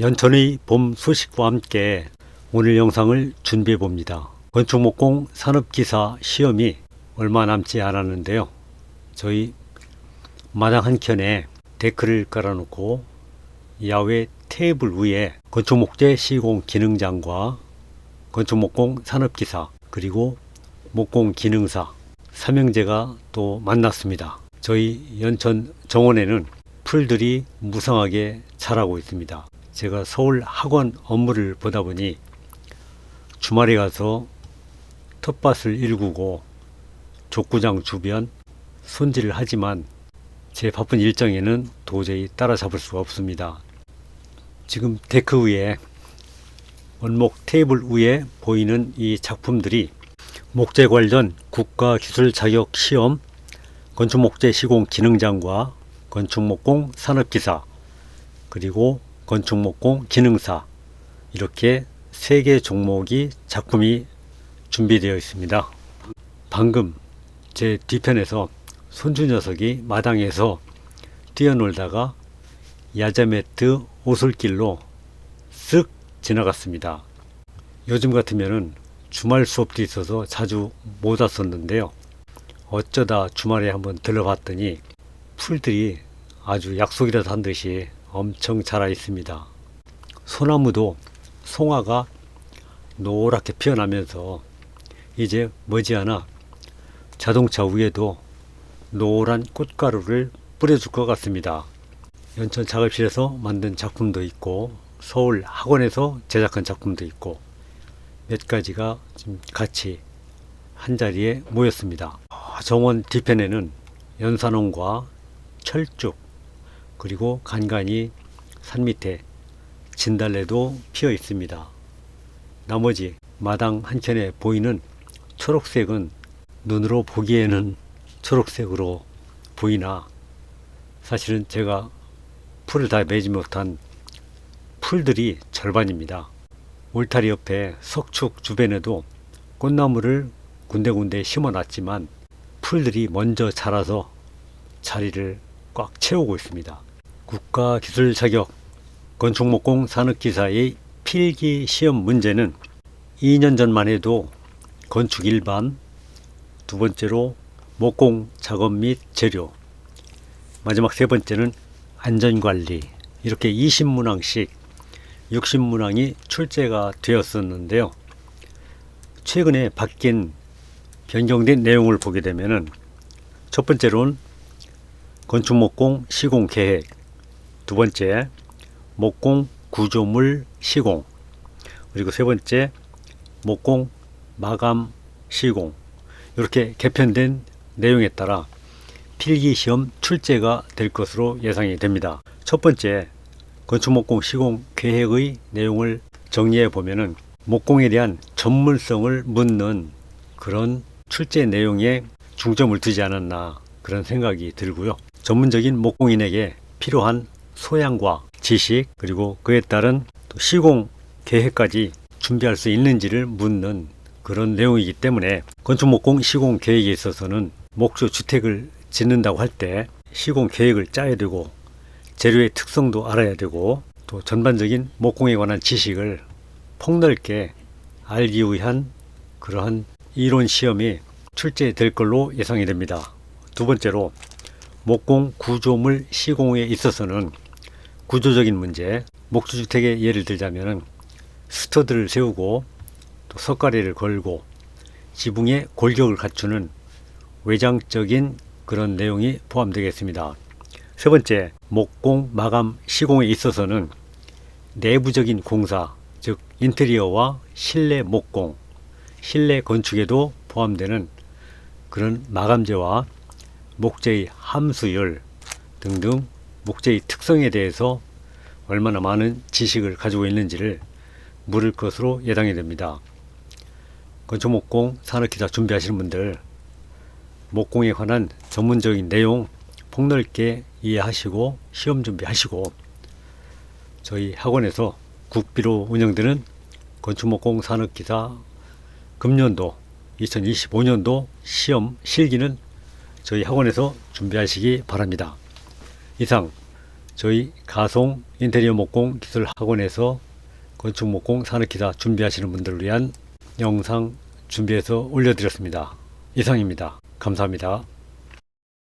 연천의 봄 소식과 함께 오늘 영상을 준비해 봅니다. 건축목공 산업기사 시험이 얼마 남지 않았는데요. 저희 마당 한켠에 데크를 깔아놓고 야외 테이블 위에 건축목재 시공 기능장과 건축목공 산업기사 그리고 목공 기능사 삼형제가 또 만났습니다. 저희 연천 정원에는 풀들이 무성하게 자라고 있습니다. 제가 서울 학원 업무를 보다 보니 주말에 가서 텃밭을 일구고 족구장 주변 손질을 하지만 제 바쁜 일정에는 도저히 따라잡을 수가 없습니다. 지금 데크 위에 원목 테이블 위에 보이는 이 작품들이 목재 관련 국가기술 자격 시험 건축목재 시공 기능장과 건축목공 산업기사 그리고 건축목공 기능사 이렇게 세 개 종목이 작품이 준비되어 있습니다. 방금 제 뒤편에서 손주 녀석이 마당에서 뛰어놀다가 야자매트 오솔길로 쓱 지나갔습니다. 요즘 같으면은 주말 수업도 있어서 자주 못 왔었는데요. 어쩌다 주말에 한번 들러봤더니 풀들이 아주 약속이라도 한 듯이 엄청 자라 있습니다. 소나무도 송화가 노랗게 피어나면서 이제 머지않아 자동차 위에도 노란 꽃가루를 뿌려줄 것 같습니다. 연천 작업실에서 만든 작품도 있고 서울 학원에서 제작한 작품도 있고 몇 가지가 지금 같이 한 자리에 모였습니다. 아, 정원 뒤편에는 연산홍과 철쭉 그리고 간간히 산 밑에 진달래도 피어 있습니다. 나머지 마당 한켠에 보이는 초록색은 눈으로 보기에는 초록색으로 보이나 사실은 제가 풀을 다 매지 못한 풀들이 절반입니다. 울타리 옆에 석축 주변에도 꽃나무를 군데군데 심어 놨지만 풀들이 먼저 자라서 자리를 꽉 채우고 있습니다. 국가기술 자격 건축목공 산업기사의 필기 시험 문제는 2년 전만 해도 건축 일반, 두 번째로 목공 작업 및 재료, 마지막 세 번째는 안전관리 이렇게 20문항씩 60문항이 출제가 되었었는데요. 최근에 바뀐 변경된 내용을 보게 되면은 첫 번째로는 건축목공 시공 계획, 두 번째 목공 구조물 시공, 그리고 세 번째 목공 마감 시공 이렇게 개편된 내용에 따라 필기 시험 출제가 될 것으로 예상이 됩니다. 첫 번째 건축목공 시공 계획의 내용을 정리해 보면은 목공에 대한 전문성을 묻는 그런 출제 내용에 중점을 두지 않았나 그런 생각이 들고요. 전문적인 목공인에게 필요한 소양과 지식 그리고 그에 따른 또 시공 계획까지 준비할 수 있는지를 묻는 그런 내용이기 때문에 건축목공 시공 계획에 있어서는 목조 주택을 짓는다고 할 때 시공 계획을 짜야 되고 재료의 특성도 알아야 되고 또 전반적인 목공에 관한 지식을 폭넓게 알기 위한 그러한 이론 시험이 출제될 걸로 예상이 됩니다. 두 번째로 목공 구조물 시공에 있어서는 구조적인 문제, 목조주택의 예를 들자면 스터드를 세우고 또 석가래를 걸고 지붕에 골격을 갖추는 외장적인 그런 내용이 포함되겠습니다. 세 번째, 목공 마감 시공에 있어서는 내부적인 공사, 즉 인테리어와 실내 목공, 실내 건축에도 포함되는 그런 마감재와 목재의 함수율 등등 목재의 특성에 대해서 얼마나 많은 지식을 가지고 있는지를 물을 것으로 예상이 됩니다. 건축목공 산업기사 준비하시는 분들 목공에 관한 전문적인 내용 폭넓게 이해하시고 시험 준비하시고 저희 학원에서 국비로 운영되는 건축목공 산업기사 금년도 2025년도 시험 실기는 저희 학원에서 준비하시기 바랍니다. 이상 저희 가송 인테리어 목공 기술 학원에서 건축 목공 산업기사 준비하시는 분들을 위한 영상 준비해서 올려드렸습니다. 이상입니다. 감사합니다.